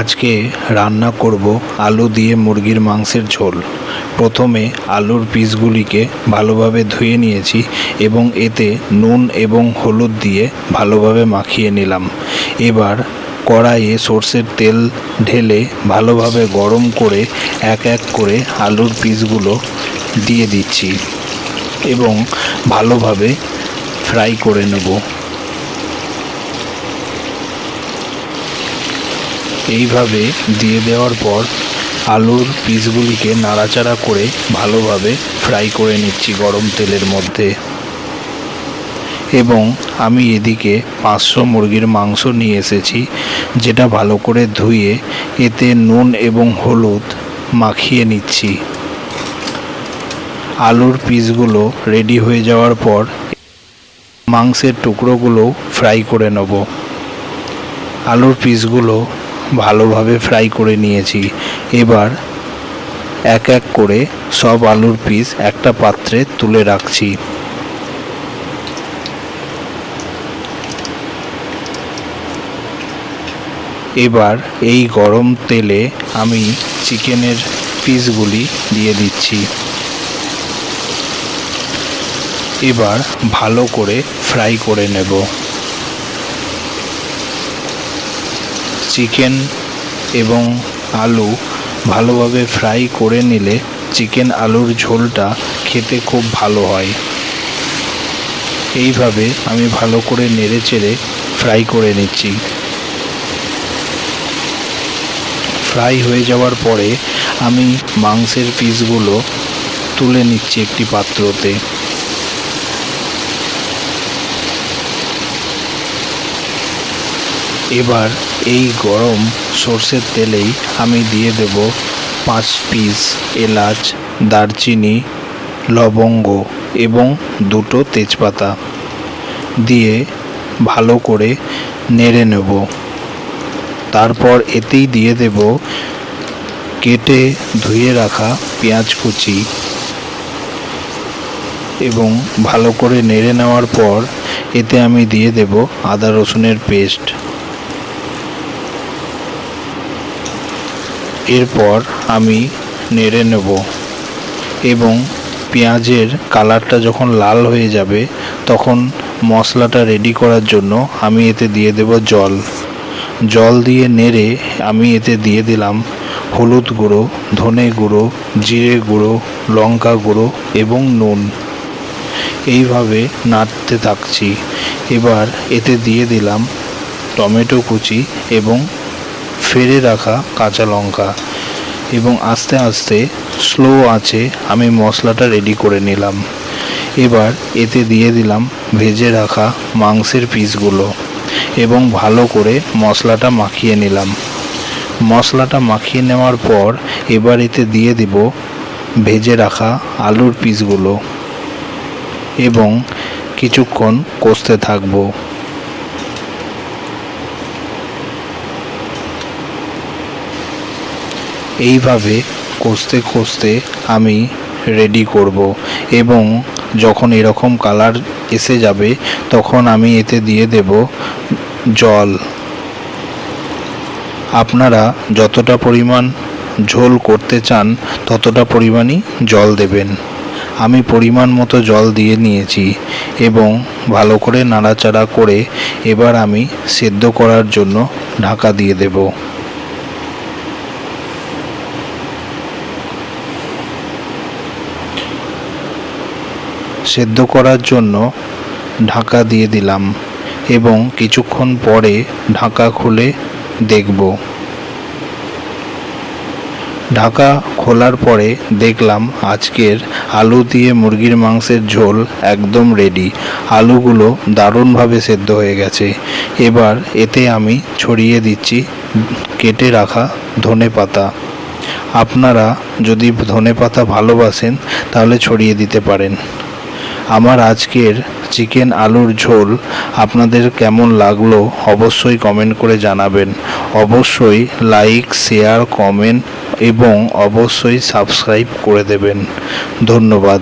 আজকে রান্না করব আলু দিয়ে মুরগির মাংসের ঝোল। প্রথমে আলুর পিসগুলিকে ভালোভাবে ধুয়ে নিয়েছি এবং এতে নুন এবং হলুদ দিয়ে ভালোভাবে মাখিয়ে নিলাম। এবার কড়াইয়ে সর্ষের তেল ঢেলে ভালোভাবে গরম করে এক এক করে আলুর পিসগুলো দিয়ে দিচ্ছি এবং ভালোভাবে ফ্রাই করে নেব। এইভাবে দিয়ে দেওয়ার পর আলুর পিসগুলিকে নাড়াচাড়া করে ভালোভাবে ফ্রাই করে নিচ্ছি গরম তেলের মধ্যে। এবং আমি এদিকে পাঁচশো মুরগির মাংস নিয়ে এসেছি, যেটা ভালো করে ধুয়ে এতে নুন এবং হলুদ মাখিয়ে নিচ্ছি। আলুর পিসগুলো রেডি হয়ে যাওয়ার পর মাংসের টুকরোগুলো ফ্রাই করে নেব। আলুর পিসগুলো ভালোভাবে ফ্রাই করে নিয়েছি। এবার এক এক করে সব আলুর পিস একটা পাত্রে তুলে রাখছি। এবার এই গরম তেলে আমি চিকেনের পিসগুলি দিয়ে দিচ্ছি। এবার ভালো করে ফ্রাই করে নেব। চিকেন এবং আলু ভালোভাবে ফ্রাই করে নিলে চিকেন আলুর ঝোলটা খেতে খুব ভালো হয়। এইভাবে আমি ভালো করে নেড়ে চেড়ে ফ্রাই করে নিচ্ছি। ফ্রাই হয়ে যাওয়ার পরে আমি মাংসের পিসগুলো তুলে নিচ্ছি একটি পাত্রতে। এবার এই গরম সর্ষের তেলেই আমি দিয়ে দেব পাঁচ পিস এলাচ, দারচিনি, লবঙ্গ এবং দুটো তেজপাতা দিয়ে ভালো করে নেড়ে নেব। তারপর এতেই দিয়ে দেব কেটে ধুয়ে রাখা পেঁয়াজ কুচি এবং ভালো করে নেড়ে নেওয়ার পর এতে আমি দিয়ে দেব আদা রসুনের পেস্ট। এরপর আমি নেড়ে নেব এবং পেঁয়াজের কালারটা যখন লাল হয়ে যাবে, তখন মশলাটা রেডি করার জন্য আমি এতে দিয়ে দেব জল। জল দিয়ে নেড়ে আমি এতে দিয়ে দিলাম হলুদ গুঁড়ো, ধনে গুঁড়ো, জিরে গুঁড়ো, লঙ্কা গুঁড়ো এবং নুন। এইভাবে নাড়তে থাকছি। এবার এতে দিয়ে দিলাম টমেটো কুচি এবং ফেলে রাখা কাঁচা লঙ্কা এবং আস্তে আস্তে স্লো আছে আমি মশলাটা রেডি করে নিলাম। এবার এতে দিয়ে দিলাম ভেজে রাখা মাংসের পিসগুলো এবং ভালো করে মশলাটা মাখিয়ে নিলাম। মশলাটা মাখিয়ে নেওয়ার পর এবার এতে দিয়ে দিব ভেজে রাখা আলুর পিসগুলো এবং কিছুক্ষণ কষতে থাকব। এইভাবে কষতে কষতে আমি রেডি করব এবং যখন এরকম কালার এসে যাবে, তখন আমি এতে দিয়ে দেব জল। আপনারা যতটা পরিমাণ ঝোল করতে চান, ততটা পরিমাণই জল দেবেন। আমি পরিমাণ মতো জল দিয়ে নিয়েছি এবং ভালো করে নাড়াচাড়া করে এবার আমি সেদ্ধ করার জন্য ঢাকা দিয়ে দেবো। সেদ্ধ করার জন্য ঢাকা দিয়ে দিলাম এবং কিছুক্ষণ পরে ঢাকা খুলে দেখব। ঢাকা খোলার পরে দেখলাম আজকের আলু দিয়ে মুরগির মাংসের ঝোল একদম রেডি আলুগুলো দারুণভাবে সেদ্ধ হয়ে গেছে। এবার এতে আমি ছড়িয়ে দিচ্ছি কেটে রাখা ধনে পাতা। আপনারা যদি ধনে পাতা ভালোবাসেন, তাহলে ছড়িয়ে দিতে পারেন। আমার আজকের চিকেন আলুর ঝোল আপনাদের কেমন লাগল অবশ্যই কমেন্ট করে জানাবেন। অবশ্যই লাইক শেয়ার কমেন্ট এবং অবশ্যই সাবস্ক্রাইব করে দেবেন। ধন্যবাদ।